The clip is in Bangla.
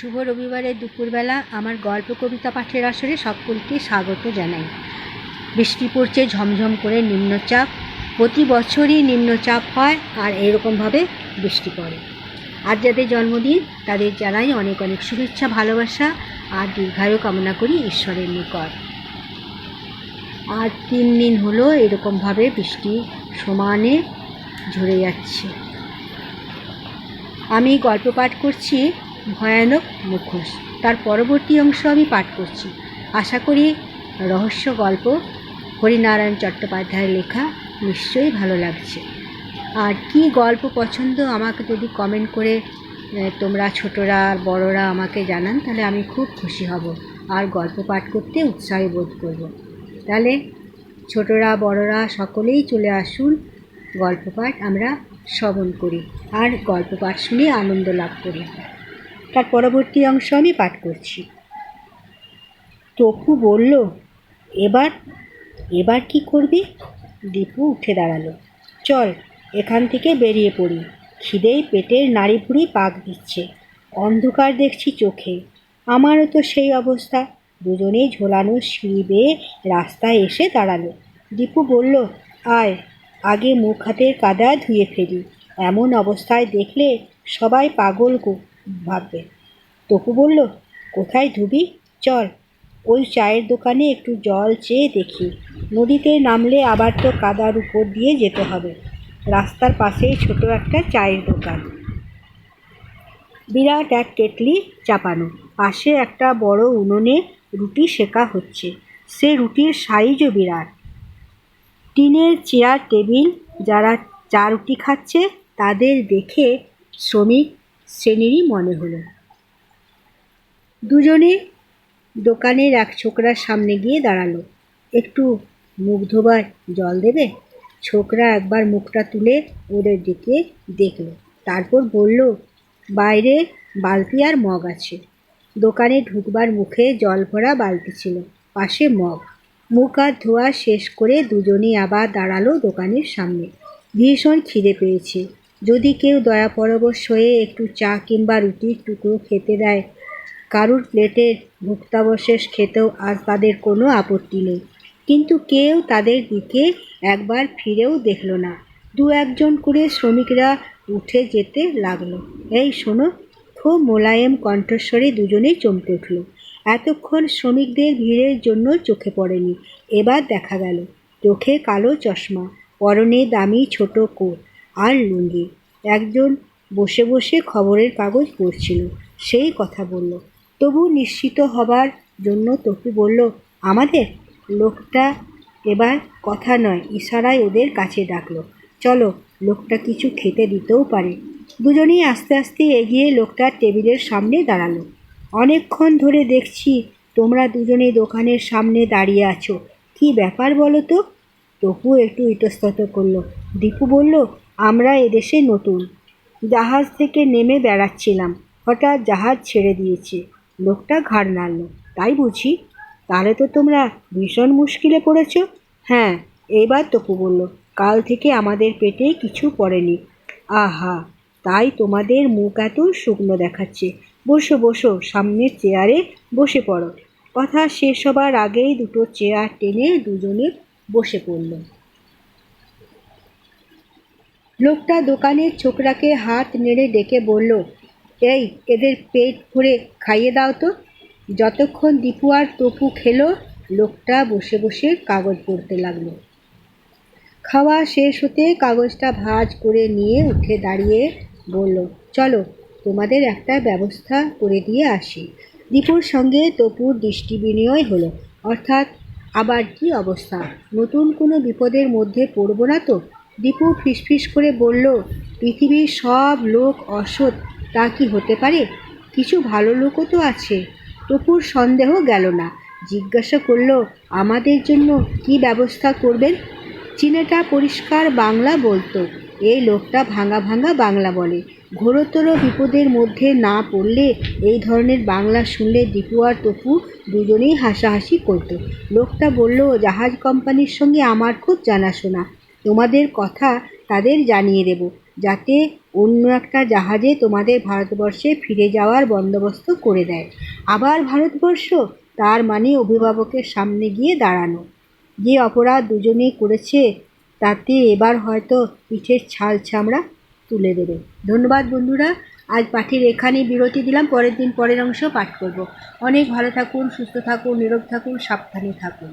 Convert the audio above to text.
শুভ রবিবারের দুপুরবেলা আমার গল্প কবিতা পাঠের আসরে সকলকে স্বাগত জানাই। বৃষ্টি পড়ছে ঝমঝম করে নিম্নচাপ। প্রতি বছরই নিম্নচাপ হয় আর এরকমভাবে বৃষ্টি পড়ে। আর যাদের জন্মদিন, তাদের জানাই অনেক অনেক শুভেচ্ছা, ভালোবাসা আর দীর্ঘায়ু কামনা করি ঈশ্বরের নিকট। আর তিন দিন হলো এরকমভাবে বৃষ্টি সমানে ঝরে যাচ্ছে। আমি গল্প পাঠ করছি ভয়ানক মুখোশ। তার পরবর্তী অংশ আমি পাঠ করছি। আশা করি রহস্য গল্প, হরিনারায়ণ চট্টোপাধ্যায়ের লেখা নিশ্চয়ই ভালো লাগছে। আর কি গল্প পছন্দ আমাকে যদি কমেন্ট করে তোমরা ছোটরা, বড়রা আমাকে জানান, তাহলে আমি খুব খুশি হব। আর গল্প পাঠ করতে উৎসাহী বোধ করব। তাহলে ছোটরা, বড়রা সকলেই চলে আসুন, গল্প পাঠ আমরা শ্রবণ করি। আর গল্প পাঠ শুনে আনন্দ লাভ করি। তার পরবর্তী অংশ আমি পাঠ করছি। তপু বলল, এবার এবার কি করবি? দীপু উঠে দাঁড়াল। চল, এখান থেকে বেরিয়ে পড়ি। খিদেই পেটের নাড়ি ভুড়ি পাক দিচ্ছে। অন্ধকার দেখছি চোখে। আমারও তো সেই অবস্থা। দুজনেই ঝোলানো সিঁড়ি বেয়ে রাস্তায় এসে দাঁড়াল। দীপু বলল, আয়, আগে মুখ হাতের কাদা ধুয়ে ফেলি। এমন অবস্থায় দেখলে সবাই পাগল গো- ভাববে। তপু বলল, কোথায় ধুবি? চল, ওই চায়ের দোকানে একটু জল চেয়ে দেখি। নদীতে নামলে আবার তো কাদার উপর দিয়ে যেতে হবে। রাস্তার পাশেই ছোট একটা চায়ের দোকান। বিরাট এক কেটলি চাপানো। পাশে একটা বড় উনুনে রুটি সেকা হচ্ছে। সে রুটির সাইজও বিরাট। টিনের চেয়ার, টেবিল, যারা চা রুটি খাচ্ছে, তাদের দেখে শ্রমিক শ্রেণীরই মনে হলো। দুজনে দোকানের এক ছোকরার সামনে গিয়ে দাঁড়াল। একটু মুখ ধোবার জল দেবে? ছোকরা একবার মুখটা তুলে ওদের দিকে দেখল। তারপর বলল, বাইরে বালতি আর মগ আছে। দোকানে ঢুকবার মুখে জল ভরা বালতি ছিল, পাশে মগ। মুখ আর ধোয়া শেষ করে দুজনেই আবার দাঁড়াল দোকানের সামনে। ভীষণ খিদে পেয়েছে। যদি কেউ দয়া পরবশ হয়ে একটু চা কিংবা রুটির টুকরো খেতে দেয়, কারুর প্লেটের ভুক্তাবশেষ খেতেও আর তাদের কোনো আপত্তি নেই। কিন্তু কেউ তাদের দিকে একবার ফিরেও দেখল না। দু একজন করে শ্রমিকরা উঠে যেতে লাগল। এই শোনো, খুব মোলায়েম কণ্ঠস্বরে দুজনেই চমকে উঠল। এতক্ষণ শ্রমিকদের ভিড়ের জন্য চোখে পড়েনি। এবার দেখা গেল, চোখে কালো চশমা, পরনে দামি ছোট কোট আর লুঙ্গি একজন বসে বসে খবরের কাগজ পড়ছিল। সেই কথা বলল। তবু নিশ্চিত হবার জন্য তপু বলল, আমাদের? লোকটা এবার কথা নয়। ইশারায় ওদের কাছে ডাকলো। চলো, লোকটা কিছু খেতে দিতেও পারে। দুজনেই আস্তে আস্তে এগিয়ে লোকটার টেবিলের সামনে দাঁড়াল। অনেকক্ষণ ধরে দেখছি তোমরা দুজনে দোকানের সামনে দাঁড়িয়ে আছো। কি ব্যাপার বলো তো? তপু একটু ইতস্তত করল। দীপু বলল আমরা এদেশে নতুন। জাহাজ থেকে নেমে বেড়াচ্ছিলাম। হঠাৎ জাহাজ ছেড়ে দিয়েছে। লোকটা ঘাড় নাড়ল। তাই বুঝি? তাহলে তো তোমরা ভীষণ মুশকিলে পড়েছ? হ্যাঁ এইবার তপু বলল, কাল থেকে আমাদের পেটে কিছু পড়েনি। আহা, তাই তোমাদের মুখ এত শুকনো দেখাচ্ছে। বসো বসো, সামনের চেয়ারে বসে পড়ো। কথা শেষ হবার আগেই দুটো চেয়ার টেনে দুজনে বসে পড়ল। লোকটা দোকানের ছোকরাকে হাত নেড়ে ডেকে বলল, এই, এদের পেট ভরে খাইয়ে দাও তো। যতক্ষণ দীপু আর তপু খেলো, লোকটা বসে বসে কাগজ পড়তে লাগল। খাওয়া শেষ হতে কাগজটা ভাঁজ করে নিয়ে উঠে দাঁড়িয়ে বলল, চলো, তোমাদের একটা ব্যবস্থা করে দিয়ে আসি। দীপুর সঙ্গে তপুর দৃষ্টি বিনিময় হলো। অর্থাৎ, আবার কি অবস্থা? নতুন কোনো বিপদের মধ্যে পড়ব না তো? দীপু ফিসফিস করে বলল, পৃথিবীর সব লোক অসৎ, তা কি হতে পারে? কিছু ভালো লোকও তো আছে। তপুর সন্দেহ গেল না। জিজ্ঞাসা করল, আমাদের জন্য কি ব্যবস্থা করবেন? চীনেটা পরিষ্কার বাংলা বলতো। এই লোকটা ভাঙা ভাঙা বাংলা বলে। ঘোরতর বিপদের মধ্যে না পড়লে এই ধরনের বাংলা শুনলে দীপু আর তপু দুজনেই হাসাহাসি করতো। লোকটা বলল, জাহাজ কোম্পানির সঙ্গে আমার খুব জানাশোনা। তোমাদের কথা তাদের জানিয়ে দেব, যাতে অন্য একটা জাহাজে তোমাদের ভারতবর্ষে ফিরে যাওয়ার বন্দোবস্ত করে দেয়। আবার ভারতবর্ষ তার মানে অভিভাবকের সামনে গিয়ে দাঁড়ানো। যে অপরাধ দুজনেই করেছে, তাতে এবার হয়তো পিঠের ছাল ছামড়া তুলে দেবে। ধন্যবাদ বন্ধুরা, আজ পাঠের এখানেই বিরতি দিলাম, পরের দিন পরের অংশ পাঠ করব। অনেক ভালো থাকুন, সুস্থ থাকুন, নিরোগ থাকুন, সাবধানে থাকুন।